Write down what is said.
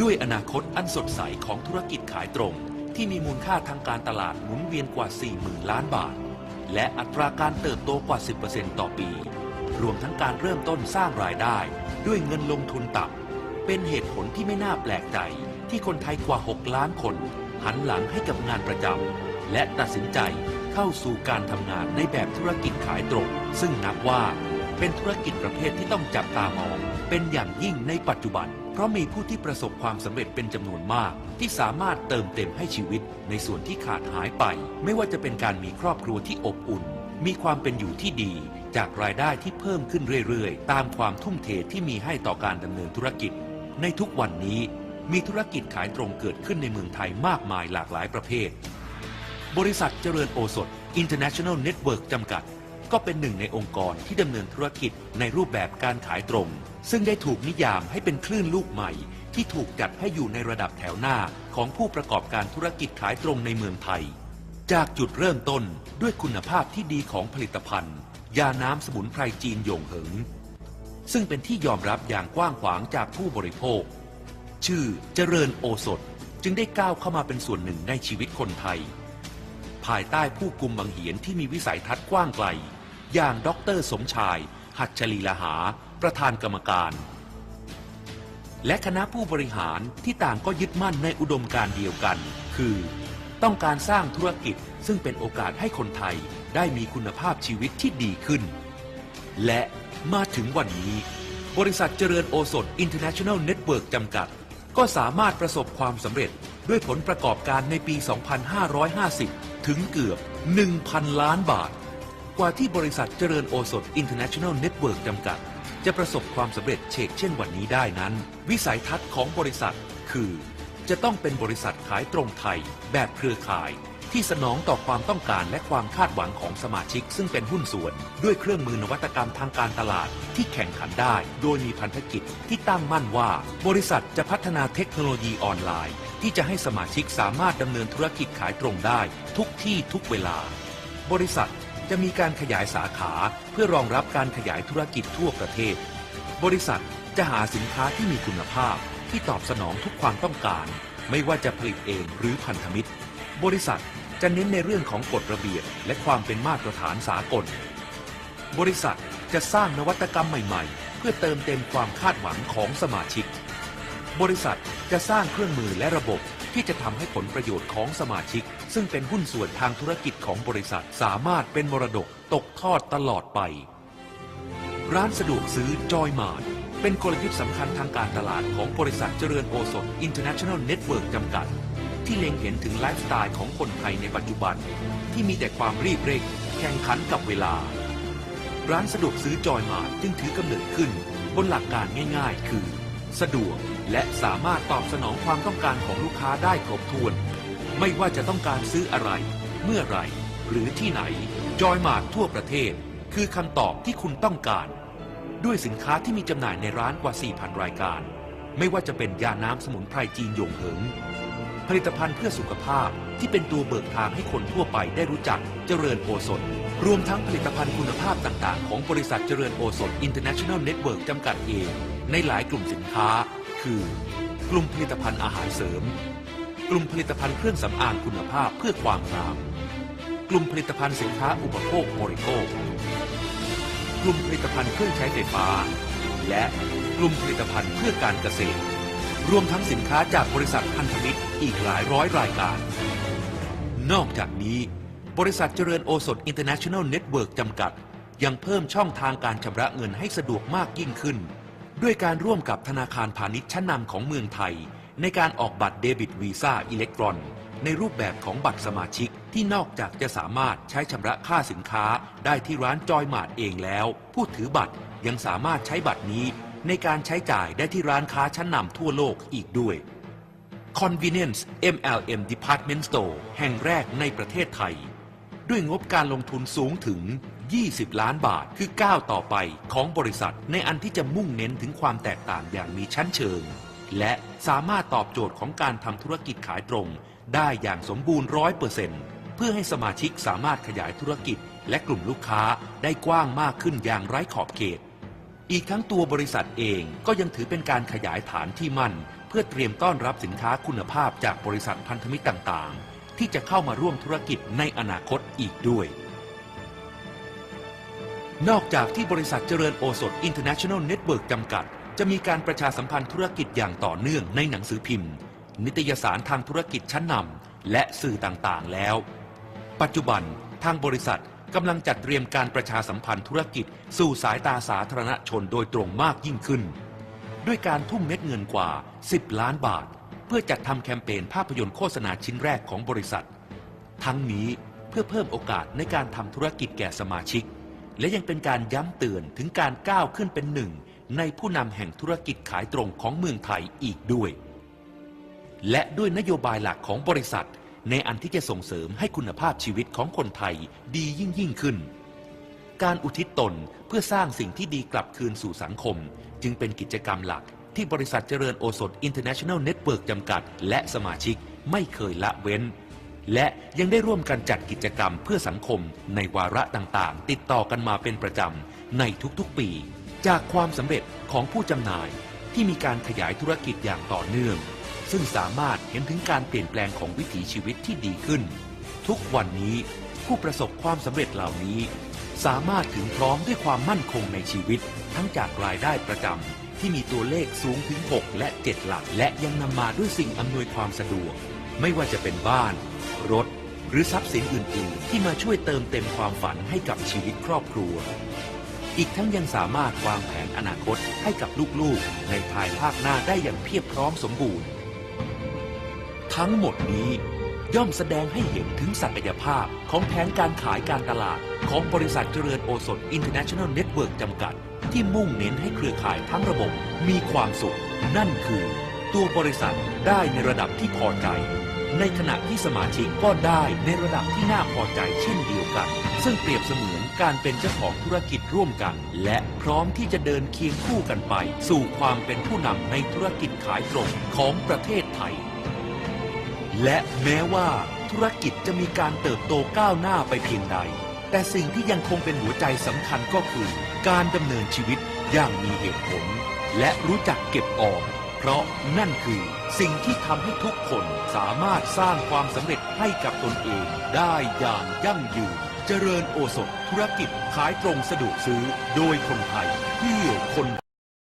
ด้วยอนาคตอันสดใสของธุรกิจขายตรง ที่มีมูลค่าทางการตลาดหมุนเวียนกว่า 40,000 ล้านบาท และอัตราการเติบโตกว่า 10%ต่อปี รวมทั้งการเริ่มต้นสร้างรายได้ ด้วยเงินลงทุนต่ำเป็นเหตุผลที่ไม่น่าแปลกใจ ที่คนไทยกว่า 6 ล้านคน หันหลังให้กับงานประจำและตัดสินใจเข้าสู่การทำงานในแบบธุรกิจขายตรง ซึ่งนับว่าเป็นธุรกิจประเภทที่ต้องจับตามอง เป็นอย่างยิ่งในปัจจุบัน เพราะมีผู้ที่ประสบความสำเร็จเป็นจำนวนมาก ที่สามารถเติมเต็มให้ชีวิตในส่วนที่ขาดหายไป ไม่ว่าจะเป็นการมีครอบครัวที่อบอุ่น มีความเป็นอยู่ที่ดี จากรายได้ที่เพิ่มขึ้นเรื่อยๆ ตามความทุ่มเทที่มีให้ต่อการดำเนินธุรกิจ ในทุกวันนี้มีธุรกิจขายตรงเกิดขึ้นในเมืองไทยมากมายหลากหลายประเภท บริษัทเจริญโอสถ International Network จำกัด ก็เป็นหนึ่งในองค์กรที่ดำเนินธุรกิจในรูปแบบการขายตรง ซึ่งได้ถูกนิยามให้เป็นคลื่นลูกใหม่ ที่ถูกจัดให้อยู่ในระดับแถวหน้าของผู้ประกอบการธุรกิจขายตรงในเมืองไทย จากจุดเริ่มต้นด้วยคุณภาพที่ดีของผลิตภัณฑ์ ยาน้ำสมุนไพรจีนหยงเหิง ซึ่งเป็นที่ยอมรับอย่างกว้างขวางจากผู้บริโภค ชื่อเจริญโอสถจึงได้ก้าวเข้ามาเป็นส่วนหนึ่งในชีวิตคนไทย ภายใต้ผู้กุมบังเหียนที่มีวิสัยทัศน์กว้างไกล อย่างดรสมชาย หัตถลีลาหา ประธานกรรมการ และคณะผู้บริหารที่ต่างก็ยึดมั่นในอุดมการเดียวกัน คือ ต้องการสร้างธุรกิจซึ่งเป็นโอกาสให้คนไทยได้มีคุณภาพชีวิตที่ดีขึ้น และมาถึงวันนี้ บริษัทเจริญโอสถ International Network จำกัด ก็สามารถประสบความสำเร็จด้วยผลประกอบการในปี 2550 ถึงเกือบ 1,000 ล้านบาท กว่าที่บริษัทเจริญโอสถ International Network จำกัด จะประสบความสำเร็จเชกเช่นวันนี้ได้นั้น วิสัยทัศน์ของบริษัทคือ จะต้องเป็นบริษัทขายตรงไทย แบบเครือข่าย ที่สนองต่อความต้องการและความคาดหวังของสมาชิก ซึ่งเป็นหุ้นส่วน ด้วยเครื่องมือนวัตกรรมทางการตลาดที่แข่งขันได้ โดยมีพันธกิจที่ตั้งมั่นว่า บริษัทจะพัฒนาเทคโนโลยีออนไลน์ ที่จะให้สมาชิกสามารถดำเนินธุรกิจขายตรงได้ ทุกที่ทุกเวลา บริษัท จะมีการขยายสาขาเพื่อรองรับการขยายธุรกิจทั่วประเทศ บริษัทจะหาสินค้าที่มีคุณภาพที่ตอบสนองทุกความต้องการ ไม่ว่าจะผลิตเองหรือพันธมิตร บริษัทจะเน้นในเรื่องของกฎระเบียบ และความเป็นมาตรฐานสากล บริษัทจะสร้างนวัตกรรมใหม่ๆ เพื่อเติมเต็มความคาดหวังของสมาชิก บริษัทจะสร้างเครื่องมือและระบบ ที่จะทำให้ผลประโยชน์ของสมาชิก ซึ่งเป็นหุ้นส่วนทางธุรกิจของบริษัทสามารถเป็นมรดกตกทอดตลอดไป ร้านสะดวกซื้อจอยมาร์ทเป็นกลยุทธ์สำคัญทางการตลาดของบริษัทเจริญโอสถ International Network จำกัด ที่เล็งเห็นถึงไลฟ์สไตล์ของคนไทยในปัจจุบัน ที่มีแต่ความรีบเร่งแข่งขันกับเวลา ร้านสะดวกซื้อจอยมาร์ทจึงถือกำเนิดขึ้น บนหลักการง่าย ๆ คือ สะดวก และสามารถตอบสนองความต้องการของลูกค้าได้ครบถ้วน ไม่ว่าจะต้องการซื้ออะไร เมื่อไรหรือที่ไหน จอยมาร์ททั่วประเทศ คือคำตอบที่คุณต้องการ ด้วยสินค้าที่มีจำหน่ายในร้านกว่า 4,000 รายการ ไม่ว่าจะเป็นยาน้ำสมุนไพรจีนหยงเหิง ผลิตภัณฑ์เพื่อสุขภาพที่เป็นตัวเบิกทางให้คนทั่วไปได้รู้จักเจริญโอสถรวมทั้งผลิตภัณฑ์คุณภาพต่าง ๆ ของบริษัทเจริญโอสถ International Network จำกัดเอง ในหลายกลุ่มสินค้า คือ กลุ่มผลิตภัณฑ์อาหารเสริม กลุ่มผลิตภัณฑ์เครื่องสำอางคุณภาพเพื่อความงาม กลุ่มผลิตภัณฑ์สินค้าอุปโภคบริโภค กลุ่มผลิตภัณฑ์เครื่องใช้ไฟฟ้า และกลุ่มผลิตภัณฑ์เพื่อการเกษตร รวมทั้งสินค้าจากบริษัทพันธมิตรอีกหลายร้อยรายการ นอกจากนี้ บริษัทเจริญโอสถ International Network จำกัด ยังเพิ่มช่องทางการชำระเงินให้สะดวกมากยิ่งขึ้น ด้วยการร่วมกับธนาคารพาณิชย์ชั้นนำของเมืองไทย ในการออกบัตรเดบิตวีซ่าอิเล็กตรอน ในรูปแบบของบัตรสมาชิกที่นอกจากจะสามารถใช้ชำระค่าสินค้าได้ที่ร้านจอยมาร์ทเองแล้ว ผู้ถือบัตรยังสามารถใช้บัตรนี้ในการใช้จ่ายได้ที่ร้านค้าชั้นนำทั่วโลกอีกด้วย Convenience MLM Department Store แห่งแรกในประเทศไทย ด้วยงบการลงทุนสูงถึง 20 ล้านบาทคือก้าวต่อไปของบริษัทในอันที่จะมุ่งเน้นถึงความแตกต่างอย่างมีชั้นเชิง และสามารถตอบโจทย์ของการทำธุรกิจขายตรง ได้อย่างสมบูรณ์ร้อยเปอร์เซ็นต์เพื่อให้สมาชิกสามารถขยายธุรกิจ และกลุ่มลูกค้าได้กว้างมากขึ้นอย่างไร้ขอบเขต อีกทั้งตัวบริษัทเองก็ยังถือเป็นการขยายฐานที่มั่น เพื่อเตรียมต้อนรับสินค้าคุณภาพจากบริษัทพันธมิตรต่างๆ ที่จะเข้ามาร่วมธุรกิจในอนาคตอีกด้วย นอกจากที่บริษัทเจริญโอสถ International Network จำกัด จะมีการประชาสัมพันธ์ธุรกิจอย่างต่อเนื่องในหนังสือพิมพ์ นิตยสารทางธุรกิจชั้นนำและสื่อต่างๆ แล้ว ปัจจุบันทางบริษัทกำลังจัดเตรียมการประชาสัมพันธ์ธุรกิจ สู่สายตาสาธารณชนโดยตรงมากยิ่งขึ้น ด้วยการทุ่มเม็ดเงินกว่า 10 ล้านบาท เพื่อจัดทำแคมเปญภาพยนตร์โฆษณาชิ้นแรกของบริษัท ทั้งนี้เพื่อเพิ่มโอกาสในการทำธุรกิจแก่สมาชิก และยังเป็นการย้ำเตือนถึงการก้าวขึ้นเป็นหนึ่ง ในผู้นำแห่งธุรกิจขายตรงของเมืองไทยอีกด้วย และด้วยนโยบายหลักของบริษัท ในอันที่จะส่งเสริมให้คุณภาพชีวิตของคนไทยดียิ่งยิ่งขึ้น การอุทิศตนเพื่อสร้างสิ่งที่ดีกลับคืนสู่สังคม จึงเป็นกิจกรรมหลักที่บริษัทเจริญโอสถ International Network จำกัด และสมาชิกไม่เคยละเว้น และยังได้ร่วมกันจัดกิจกรรมเพื่อสังคมในวาระต่างๆ ติดต่อกันมาเป็นประจำในทุกๆปี จากความสำเร็จของผู้จำหน่ายที่มีการขยายธุรกิจอย่างต่อเนื่อง ซึ่งสามารถเห็นถึงการเปลี่ยนแปลงของวิถีชีวิตที่ดีขึ้น ทุกวันนี้ผู้ประสบความสำเร็จเหล่านี้ สามารถถึงพร้อมด้วยความมั่นคงในชีวิต ทั้งจากรายได้ประจำที่มีตัวเลขสูงถึง 6 และ 7 หลัก และยังนำมาด้วยสิ่งอำนวยความสะดวก ไม่ว่าจะเป็นบ้าน รถ หรือทรัพย์สินอื่น ๆ ที่มาช่วยเติมเต็มความฝันให้กับชีวิตครอบครัว อีกทั้งยังสามารถวางแผนอนาคตให้กับลูก ๆ ในภายภาคหน้าได้อย่างเพียบพร้อมสมบูรณ์ ทั้งหมดนี้ย่อมแสดงให้เห็นถึงศักยภาพของแผนการขายการตลาด ของบริษัทเจริญโอสถ International Network จำกัด ที่มุ่งเน้นให้เครือข่ายทั้งระบบมีความสุข นั่นคือ ตัวบริษัทได้ในระดับที่พอใจ ในขณะที่สมาชิกก็ได้ในระดับที่น่าพอใจเช่นเดียวกัน ซึ่งเปรียบเสมือนการเป็นเจ้าของธุรกิจร่วมกัน และพร้อมที่จะเดินเคียงคู่กันไป สู่ความเป็นผู้นำในธุรกิจขายตรงของประเทศไทย และแม้ว่าธุรกิจจะมีการเติบโตก้าวหน้าไปเพียงใด แต่สิ่งที่ยังคงเป็นหัวใจสำคัญก็คือ การดำเนินชีวิตอย่างมีเหตุผล และรู้จักเก็บออม เพราะนั่นคือสิ่งที่ทำให้ทุกคนสามารถสร้างความสำเร็จให้กับตนเองได้อย่างยั่งยืน เจริญโอสถธุรกิจขายตรงสะดวกซื้อโดยคนไทยเพื่อคน